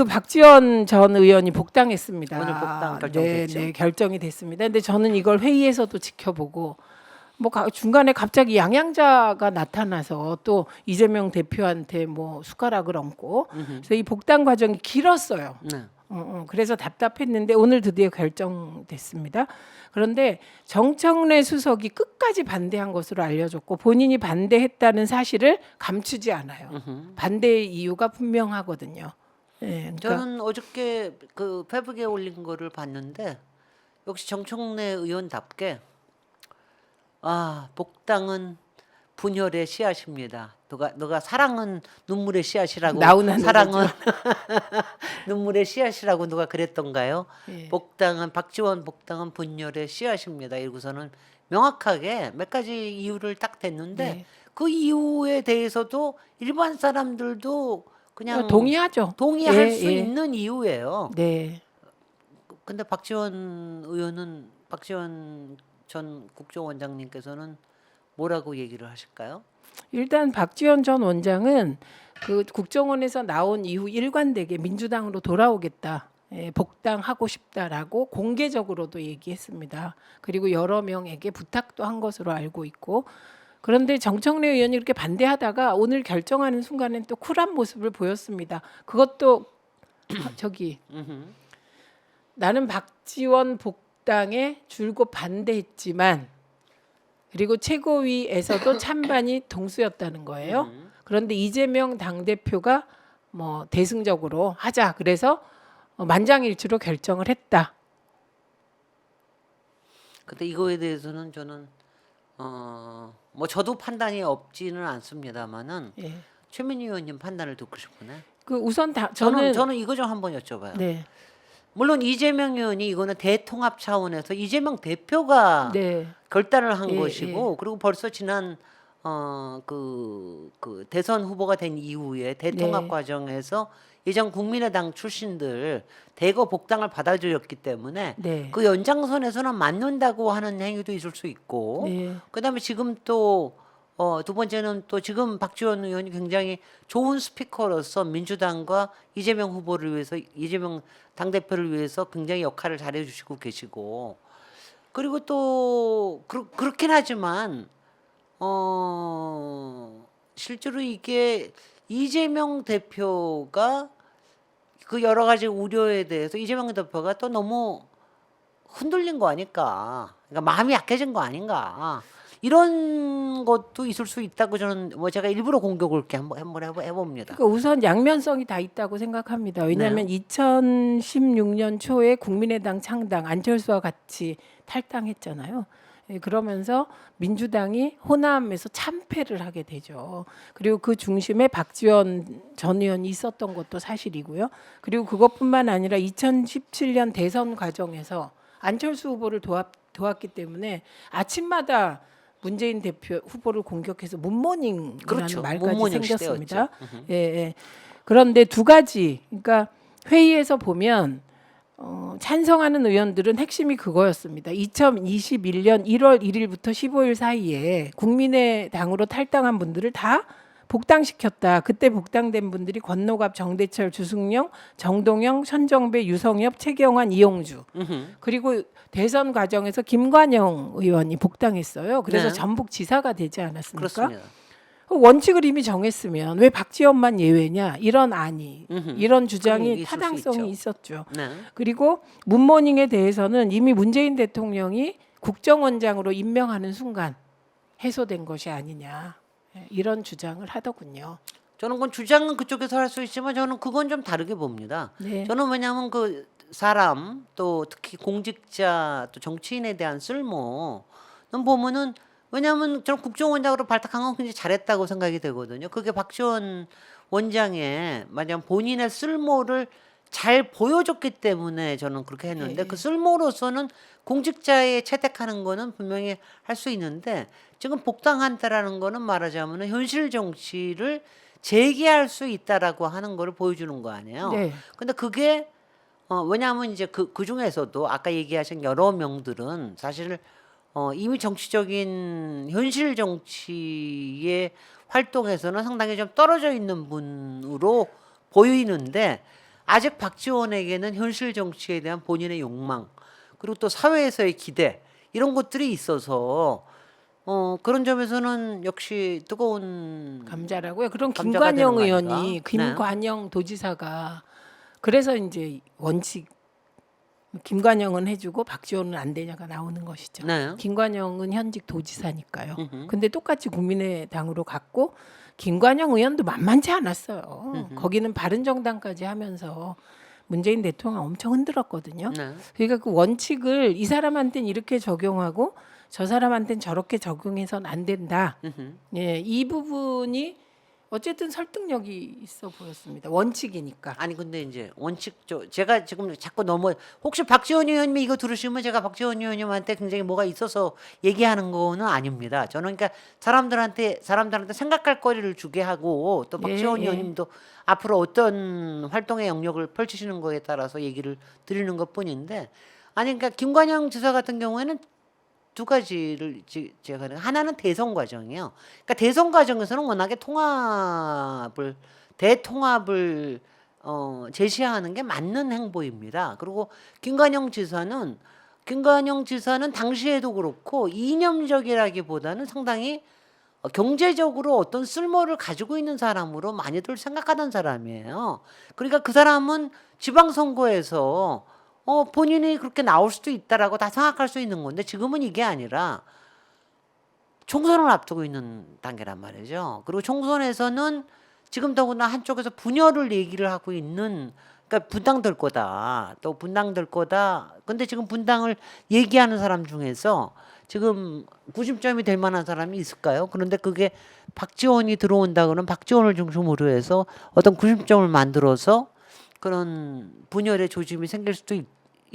그 박지원 전 의원이 복당했습니다. 오늘 복당 네, 결정됐죠? 네, 결정이 됐습니다. 근데 저는 이걸 회의에서도 지켜보고 뭐 가- 중간에 갑자기 양양자가 나타나서 또 이재명 대표한테 뭐 숟가락을 얹고 그래서 이 복당 과정이 길었어요. 네. 어, 어, 그래서 답답했는데 오늘 드디어 결정됐습니다. 그런데 정청래 수석이 끝까지 반대한 것으로 알려졌고 본인이 반대했다는 사실을 감추지 않아요. 반대의 이유가 분명하거든요. 예, 그러니까 저는 어저께 그 페북에 올린 거를 봤는데 역시 정청래 의원답게 아 복당은 분열의 씨앗입니다. 너가 너가 사랑은 눈물의 씨앗이라고 나훈아 사랑은 눈물의 씨앗이라고 누가 그랬던가요? 예. 복당은 박지원 복당은 분열의 씨앗입니다. 이러고서는 명확하게 몇 가지 이유를 딱 댔는데 네. 그 이유에 대해서도 일반 사람들도 그냥 동의하죠. 동의할 예, 수 예. 있는 이유예요. 네. 근데 박지원 의원은 박지원 전 국정원장님께서는 뭐라고 얘기를 하실까요? 일단 박지원 전 원장은 그 국정원에서 나온 이후 일관되게 민주당으로 돌아오겠다. 예, 복당하고 싶다라고 공개적으로도 얘기했습니다. 그리고 여러 명에게 부탁도 한 것으로 알고 있고 그런데 정청래 의원이 이렇게 반대하다가 오늘 결정하는 순간엔 또 쿨한 모습을 보였습니다. 그것도 저기. 나는 박지원 복당에 줄곧 반대했지만 그리고 최고위에서도 찬반이 동수였다는 거예요. 음. 그런데 이재명 당 대표가 뭐 대승적으로 하자 그래서 어, 만장일치로 결정을 했다. 근데 이거에 대해서는 저는 어 뭐 저도 판단이 없지는 않습니다만은 예. 최민희 의원님 판단을 듣고 싶으네. 그 우선 다 저는 저는 저는 이거 좀 한번 여쭤봐요. 네, 물론 이재명 의원이 이거는 대통합 차원에서 이재명 대표가 네, 결단을 한 예, 것이고 그리고 벌써 지난 어그 그 대선 후보가 된 이후에 대통합 네. 과정에서 예전 국민의당 출신들 대거 복당을 받아들였기 때문에 네, 그 연장선에서는 맞는다고 하는 행위도 있을 수 있고 네, 그다음에 지금 또 어, 두 번째는 또 지금 박지원 의원이 굉장히 좋은 스피커로서 민주당과 이재명 후보를 위해서 이재명 당 대표를 위해서 굉장히 역할을 잘해 주시고 계시고 그리고 또 그렇, 그렇긴 하지만 어 실제로 이게 이재명 대표가 그 여러 가지 우려에 대해서 이재명 대표가 또 너무 흔들린 거 아닐까. 그러니까 마음이 약해진 거 아닌가. 이런 것도 있을 수 있다고 저는 뭐 제가 일부러 공격을 이렇게 한번 한번 해봅니다. 그러니까 우선 양면성이 다 있다고 생각합니다. 왜냐하면 네. 2016년 초에 국민의당 창당 안철수와 같이 탈당했잖아요. 예, 그러면서 민주당이 호남에서 참패를 하게 되죠. 그리고 그 중심에 박지원 전 의원이 있었던 것도 사실이고요. 그리고 그것뿐만 아니라 2017년 대선 과정에서 안철수 후보를 도왔, 도왔기 때문에 아침마다 문재인 대표 후보를 공격해서 문모닝이라는 그렇죠. 말까지 문모닝 생겼습니다. 예, 예. 그런데 두 가지, 그러니까 회의에서 보면 어, 찬성하는 의원들은 핵심이 그거였습니다. 2021년 1월 1일부터 15일 사이에 국민의당으로 탈당한 분들을 다 복당시켰다. 그때 복당된 분들이 권노갑, 정대철, 주승용, 정동영, 천정배, 유성엽, 최경환, 이용주. 그리고 대선 과정에서 김관영 의원이 복당했어요. 그래서 네. 전북 지사가 되지 않았습니까? 그렇습니다. 그 원칙을 이미 정했으면 왜 박지원만 예외냐 이런 음흠. 이런 주장이 타당성이. 있었죠. 네. 그리고 문모닝에 대해서는 이미 문재인 대통령이 국정원장으로 임명하는 순간 해소된 것이 아니냐 예, 이런 주장을 하더군요. 저는 그건 주장은 그쪽에서 할 수 있지만 저는 그건 좀 다르게 봅니다. 네. 저는 왜냐하면 그 사람 또 특히 공직자 또 정치인에 대한 쓸모는 보면은 왜냐하면 저는 국정원장으로 발탁한 건 굉장히 잘했다고 생각이 되거든요. 그게 박지원 원장의 만약 본인의 쓸모를 잘 보여줬기 때문에 저는 그렇게 했는데 예. 그 쓸모로서는 공직자에 채택하는 거는 분명히 할 수 있는데 지금 복당한다라는 거는 말하자면 현실 정치를 재개할 수 있다라고 하는 거를 보여주는 거 아니에요. 네. 근데 그게 어 왜냐하면 이제 그, 그 중에서도 아까 얘기하신 여러 명들은 사실 어 이미 정치적인 현실 정치의 활동에서는 상당히 좀 떨어져 있는 분으로 보이는데 아직 박지원에게는 현실 정치에 대한 본인의 욕망 그리고 또 사회에서의 기대 이런 것들이 있어서 어 그런 점에서는 역시 뜨거운 감자라고요. 그럼 감자가 김관영 되는 거 의원이 아닌가? 네. 김관영 도지사가 그래서 이제 원칙 김관영은 해주고 박지원은 안 되냐가 나오는 것이죠. 네. 김관영은 현직 도지사니까요. 음흠. 근데 똑같이 국민의당으로 갔고 김관영 의원도 만만치 않았어요. 거기는 바른정당까지 하면서 문재인 대통령 엄청 흔들었거든요. 네. 그러니까 그 원칙을 이 사람한테는 이렇게 적용하고 저 사람한테는 저렇게 적용해서는 안 된다. 음흠. 예, 이 부분이 어쨌든 설득력이 있어 보였습니다. 원칙이니까. 아니 근데 이제 원칙 저 제가 지금 자꾸 너무 혹시 박지원 의원님이 이거 들으시면 제가 박지원 의원님한테 굉장히 뭐가 있어서 얘기하는 거는 아닙니다. 저는 그러니까 사람들한테 사람들한테 생각할 거리를 주게 하고 또 예, 박지원 예. 의원님도 앞으로 어떤 활동의 영역을 펼치시는 거에 따라서 얘기를 드리는 것뿐인데 아니 그러니까 김관영 지사 같은 경우에는 두 가지를 지- 제가 하나는 대선 과정이에요. 그러니까 대선 과정에서는 워낙에 통합을 대통합을 어, 제시하는 게 맞는 행보입니다. 그리고 김관영 지사는 김관영 지사는 당시에도 그렇고 이념적이라기보다는 상당히 어, 경제적으로 어떤 쓸모를 가지고 있는 사람으로 많이들 생각하던 사람이에요. 그러니까 그 사람은 지방선거에서 어, 본인이 그렇게 나올 수도 있다라고 다 생각할 수 있는 건데 지금은 이게 아니라 총선을 앞두고 있는 단계란 말이죠. 그리고 총선에서는 지금 더구나 한쪽에서 분열을 얘기를 하고 있는 그러니까 분당될 거다. 또 분당될 거다. 근데 지금 분당을 얘기하는 사람 중에서 지금 구심점이 될 만한 사람이 있을까요? 그런데 그게 박지원이 들어온다 그러면 박지원을 중심으로 해서 어떤 구심점을 만들어서 그런 분열의 조짐이 생길 수도 있,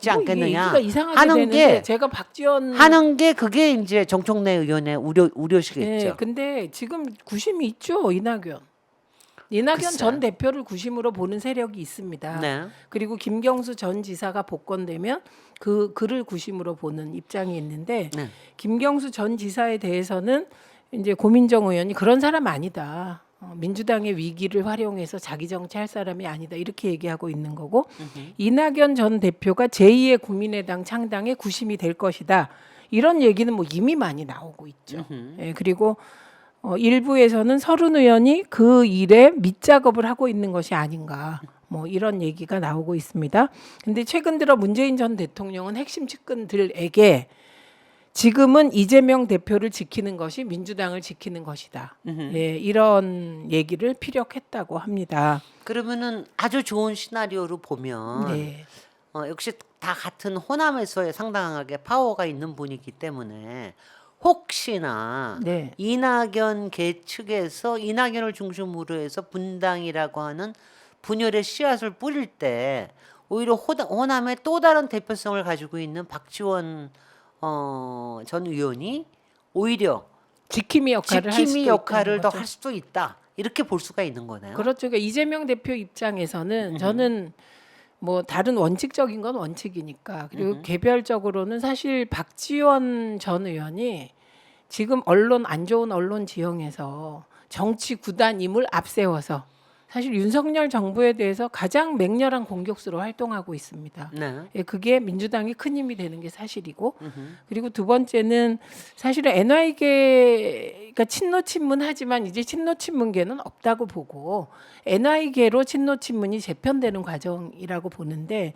지 뭐 않겠느냐 얘기가 이상하게 하는 되는데 게 제가 박지원 하는 게 그게 이제 정청래 의원의 우려 우려시겠죠. 예, 근데 지금 구심이 있죠 이낙연. 이낙연 글쎄. 전 대표를 구심으로 보는 세력이 있습니다. 네. 그리고 김경수 전 지사가 복권되면 그 그를 구심으로 보는 입장이 있는데 네. 김경수 전 지사에 대해서는 이제 고민정 의원이 그런 사람 아니다. 어, 민주당의 위기를 활용해서 자기 정치할 사람이 아니다. 이렇게 얘기하고 있는 거고 이낙연 전 대표가 제2의 국민의당 창당에 구심이 될 것이다. 이런 얘기는 뭐 이미 많이 나오고 있죠. 예, 그리고 어, 일부에서는 서른 의원이 그 일에 밑작업을 하고 있는 것이 아닌가. 뭐 이런 얘기가 나오고 있습니다. 근데 최근 들어 문재인 전 대통령은 핵심 측근들에게 지금은 이재명 대표를 지키는 것이 민주당을 지키는 것이다. 예, 이런 얘기를 피력했다고 합니다. 그러면은 아주 좋은 시나리오로 보면 네. 어, 역시 다 같은 호남에서의 상당하게 파워가 있는 분이기 때문에 혹시나 네. 이낙연 계 측에서 이낙연을 중심으로 해서 분당이라고 하는 분열의 씨앗을 뿌릴 때 오히려 호남의 또 다른 대표성을 가지고 있는 박지원 어, 전 의원이 오히려 지킴이 역할을 할 수도 지킴이 있다는 역할을 더 거죠. 할 수도 있다 이렇게 볼 수가 있는 거네요. 그렇죠. 그러니까 이재명 대표 입장에서는 저는 뭐 다른 원칙적인 건 원칙이니까 그리고 개별적으로는 사실 박지원 전 의원이 지금 언론 안 좋은 언론 지형에서 정치 구단임을 앞세워서 사실 윤석열 정부에 대해서 가장 맹렬한 공격수로 활동하고 있습니다. 네. 예, 그게 민주당이 큰 힘이 되는 게 사실이고 그리고 두 번째는 사실은 NI계가 친노 친문하지만 이제 친노 친문계는 없다고 보고 NI계로 친노 친문이 재편되는 과정이라고 보는데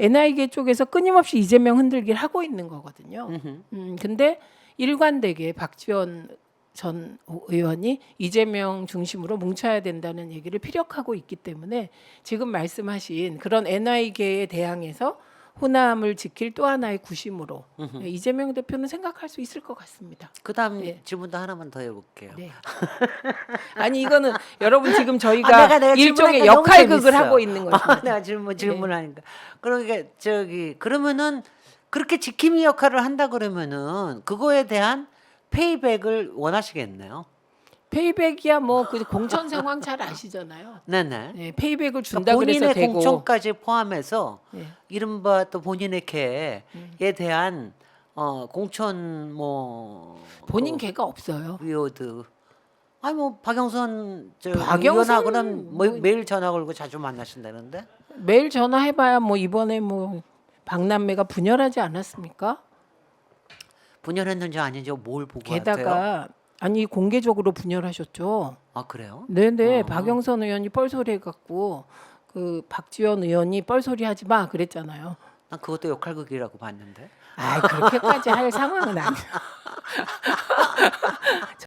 NI계 쪽에서 끊임없이 이재명 흔들기를 하고 있는 거거든요. 음, 근데 일관되게 박지원 전 의원이 이재명 중심으로 뭉쳐야 된다는 얘기를 피력하고 있기 때문에 지금 말씀하신 그런 NI계에 대항해서 호남을 지킬 또 하나의 구심으로 예, 이재명 대표는 생각할 수 있을 것 같습니다. 그다음 네. 질문도 하나만 더 해볼게요. 네. 아니 이거는 여러분 지금 저희가 아, 내가- 내가 일종의 역할극을. 하고 있는 것입니다. 아, 내가 질문 질문하니까 그러니까 저기 그러면은 그렇게 지킴이 역할을 한다 그러면은 그거에 대한 페이백을 원하시겠네요. 페이백이야 뭐 그 공천 상황 잘 아시잖아요. 네네. 네, 페이백을 그러니까 준다 그래서 본인의 되고 공천까지 포함해서 네. 이른바 또 본인의 개에 음. 대한 어 공천 뭐 본인 또 개가 없어요. 위오드. 아니 뭐 박영선 저 박영선 의원하고는 뭐 뭐- 매일 전화 걸고 자주 만나신다는데. 매일 전화해봐야 뭐 이번에 뭐 박남매가 분열하지 않았습니까? 분열했는지 아닌지 뭘 보고 하세요? 게다가 아니 공개적으로 분열하셨죠. 아 그래요? 네네 어. 박영선 의원이 뻘소리 해갖고 그 박지원 의원이 뻘소리 하지 마 그랬잖아요. 난 그것도 역할극이라고 봤는데. 아 그렇게까지 할 상황은 아니야.